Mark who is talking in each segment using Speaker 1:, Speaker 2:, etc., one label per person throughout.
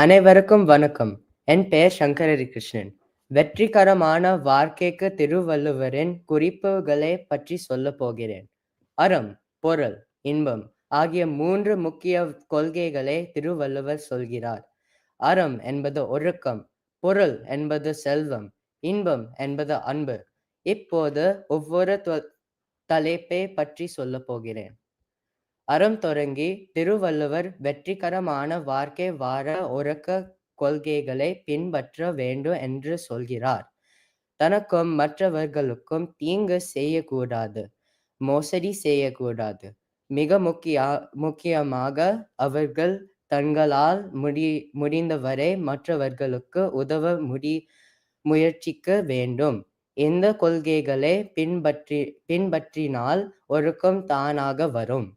Speaker 1: அனைவருக்கும் வணக்கம். என் பெயர் சங்கரரி கிருஷ்ணன். வெற்றிகரமான வாழ்க்கைக்கு திருவள்ளுவரின் குறிப்புகளைப் பற்றி சொல்ல போகிறேன். அறம், பொருள், இன்பம் ஆகிய மூன்று முக்கிய கொள்கைகளை திருவள்ளுவர் சொல்கிறார். அறம் என்பது ஒழுக்கம், பொருள் என்பது செல்வம், இன்பம் என்பது அன்பு. இப்போது ஒவ்வொரு தொ- தலைப்பை பற்றி சொல்லப் போகிறேன். அறம் தொடங்கி திருவள்ளுவர் வெற்றிகரமான வாழ்க்கை வாழ ஒழுக்க கொள்கைகளை பின்பற்ற வேண்டும் என்று சொல்கிறார். தனக்கும் மற்றவர்களுக்கும் தீங்கு செய்யக்கூடாது, மோசடி செய்யக்கூடாது. மிக முக்கிய முக்கியமாக அவர்கள் தங்களால் முடி முடிந்தவரை மற்றவர்களுக்கு உதவ முடி முயற்சிக்க வேண்டும். இந்த கொள்கைகளை பின்பற்றி பின்பற்றினால் ஒழுக்கம் தானாக வரும்.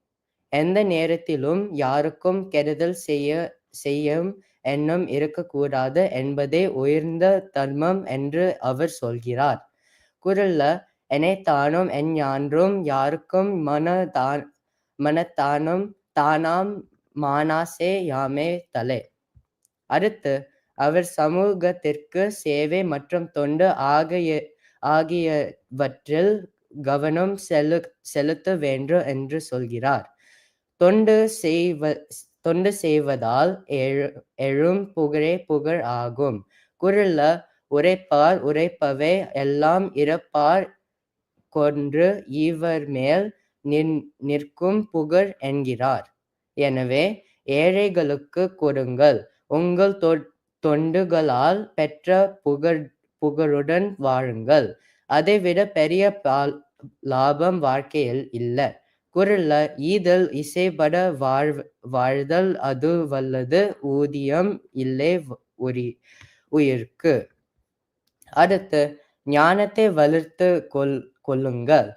Speaker 1: எந்த நேரத்திலும் யாருக்கும் கெடுதல் செய்ய செய்யும் எண்ணம் இருக்கக்கூடாது என்பதே உயர்ந்த தர்மம் என்று அவர் சொல்கிறார். குறள்ல எனைத்தானும் எஞ்ஞான்றும் யாருக்கும் மனதான் மனத்தானும் தானாம் மானாசே யாமே தலை. அடுத்து அவர் சமூகத்திற்கு சேவை மற்றும் தொண்டு ஆகிய ஆகியவற்றில் கவனம் செலு செலுத்த வேண்டும் என்று சொல்கிறார். தொண்டு செய்வ தொண்டு செய்வதால் எழு எழும் புகழே புகழ் ஆகும். குரல்ல உரைப்பார் உரைப்பவை எல்லாம் இறப்பார் கொன்று இவர் மேல் நின் நிற்கும் புகழ் என்கிறார். எனவே ஏழைகளுக்கு கொடுங்கள். உங்கள் தொ தொண்டுகளால் பெற்ற புகழ் புகழுடன் வாழுங்கள். அதைவிட பெரிய பால் லாபம் வாழ்க்கையில் இல்லை குரல்ல ஈதல் இசைபட வாழ் வாழ்தல் அதுவல்லது ஊதியம் இல்லை உரி உயிர்க்கு. அடுத்து ஞானத்தை வளர்த்து கொள் கொள்ளுங்கள்.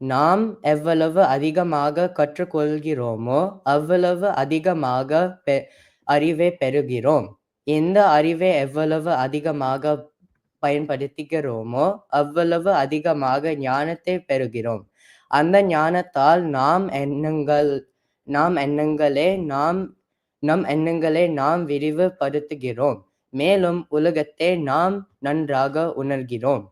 Speaker 1: நாம் எவ்வளவு அதிகமாக கற்றுக்கொள்கிறோமோ அவ்வளவு அதிகமாக பெ அறிவை பெறுகிறோம். இந்த அறிவை எவ்வளவு அதிகமாக பயன்படுத்துகிறோமோ அவ்வளவு அதிகமாக ஞானத்தை பெறுகிறோம். அந்த ஞானத்தால் நாம் எண்ணங்கள் நாம் எண்ணங்களே நாம் நம் எண்ணங்களை நாம் விரிவுபடுத்துகிறோம். மேலும் உலகத்தை நாம் நன்றாக உணர்கிறோம்.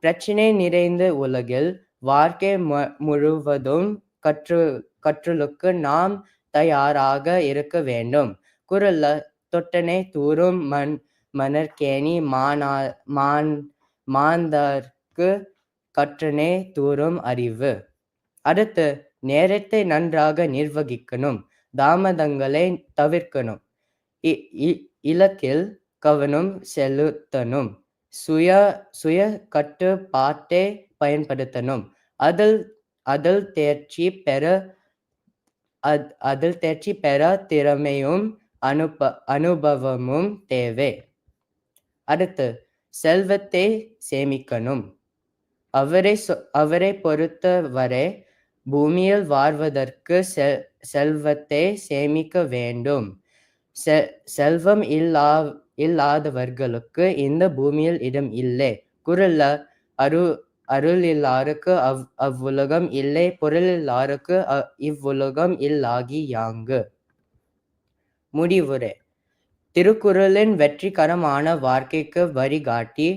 Speaker 1: பிரச்சினை நிறைந்த உலகில் வாழ்க்கை மு முழுவதும் கற்று கற்றலுக்கு நாம் தயாராக இருக்க வேண்டும். குரல்ல தொட்டனை தூறும் மண் மணற்கேணி மானா மான் மாந்தர்க்கு கற்றனை தூறும் அறிவு. அடுத்து நேரத்தை நன்றாக நிர்வகிக்கணும். தாமதங்களை தவிர்க்கணும். இ இ இலக்கில் கவனம் செலுத்தணும். சுய சுய கட்டுப்பாட்டை பயன்படுத்தணும். அதில் அதில் தேர்ச்சி பெற அத் அதில் தேர்ச்சி பெற திறமையும் அனுப அனுபவமும் தேவை. அடுத்து செல்வத்தை சேமிக்கணும். அவரை சொ அவரை பொறுத்தவரை பூமியில் வாழ்வதற்கு செ செல்வத்தை சேமிக்க வேண்டும். செ செல்வம் இல்லா இல்லாதவர்களுக்கு இந்த பூமியில் இடம் இல்லை. குரல்ல அரு அருளில்லாருக்கு அவ் அவ்வுலகம் இல்லை பொருளில்லாருக்கு இல்லாருக்கு இவ்வுலகம் இல்லாகி யாங்கு. முடிவுரை திருக்குறளின் வெற்றிகரமான வாழ்க்கைக்கு வழிகாட்டி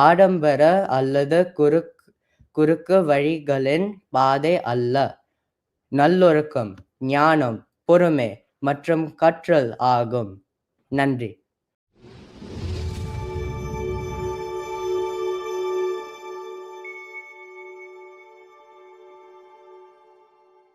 Speaker 1: ஆடம்பர அல்லது குறுக் குறுக்கு வழிகளின் பாதை அல்ல. நல்லொழுக்கம், ஞானம், பொறுமை மற்றும் கற்றல் ஆகும். நன்றி.